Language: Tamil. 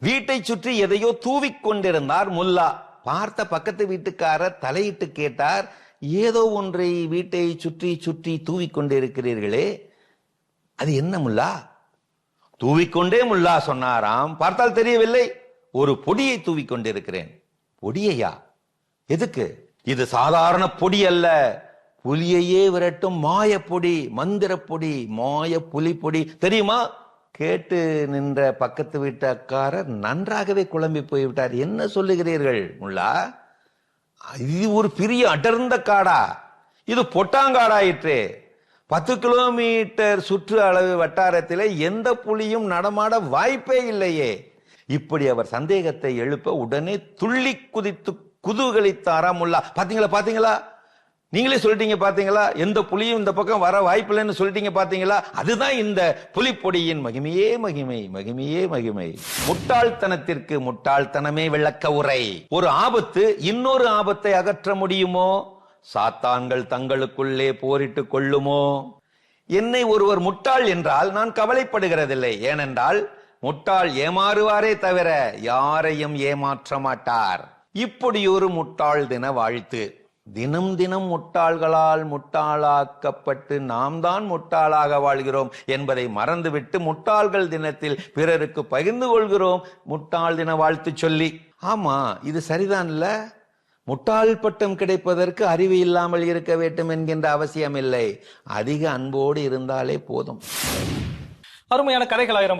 வீட்டை சுற்றி எதையோ தூவிக் கொண்டிருந்தார் முல்லா. பார்த்த பக்கத்து வீட்டுக்காரர் தலையிட்டு கேட்டார் ஏதோ ஒன்றை வீட்டை சுற்றி சுற்றி தூவிக் கொண்டிருக்கிறீர்களே. அது என்ன முல்லா? தூவிக்கொண்டே முல்லா சொன்னாராம். பார்த்தால் தெரியவில்லை. ஒரு பொடியை தூவிக் கொண்டிருக்கிறேன். பொடியையா? எதுக்கு? இது சாதாரண பொடி அல்ல. புலியையே விரட்டும் மாய பொடி மந்திர பொடி மாய புலி பொடி. தெரியுமா? கேட்டு நின்ற பக்கத்து வீட்டக்காரர் நன்றாகவே குழம்பி போய்விட்டார். என்ன சொல்லுகிறீர்கள் முல்லா? இது ஒரு பெரிய அடர்ந்த காடா. இது பொட்டாங்காடாயிற்று. பத்து கிலோமீட்டர் சுற்று அளவு வட்டாரத்திலே எந்த புலியும் நடமாட வாய்ப்பே இல்லையே. இப்படி அவர் சந்தேகத்தை எழுப்ப உடனே துள்ளி குதித்து குதூகலித்தாராம் முல்லா? பாத்தீங்களா பாத்தீங்களா நீங்களே சொல்லிட்டீங்க பாத்தீங்களா? எந்த புலியும் இந்த பக்கம் வர வாய்ப்பில்லைன்னு சொல்லிட்டீங்க பாத்தீங்களா? அதுதான் இந்த புலிப்பொடியின் மகிமையே மகிமை மகிமையே மகிமை. முட்டாள்தனத்திற்கு முட்டாள்தனமே விளக்க உரை. ஒரு ஆபத்து இன்னொரு ஆபத்தை அகற்ற முடியுமோ? சாத்தான்கள் தங்களுக்குள்ளே போரிட்டு கொள்ளுமோ? என்னை ஒருவர் முட்டாள் என்றால் நான் கவலைப்படுகிறதில்லை. ஏனென்றால் முட்டாள் ஏமாறுவாரே தவிர யாரையும் ஏமாற்ற மாட்டார். இப்படி ஒரு முட்டாள் தின வாழ்த்து. தினம் தினம் முட்டாள்களால் முட்டாளாக்கப்பட்டு நாம் தான் முட்டாளாக வாழ்கிறோம் என்பதை மறந்துவிட்டு முட்டாள்கள் தினத்தில் பிறருக்கு பகிர்ந்து கொள்கிறோம். முட்டாள் தின வாழ்த்து சொல்லி. ஆமா இது சரிதான்ல? முட்டாள் பட்டம் கிடைப்பதற்கு அறிவு இல்லாமல் இருக்க வேண்டும் என்கின்ற அவசியம் இல்லை அதிக அன்போடு இருந்தாலே போதும். அருமையான கதைகள் ஆயிரம்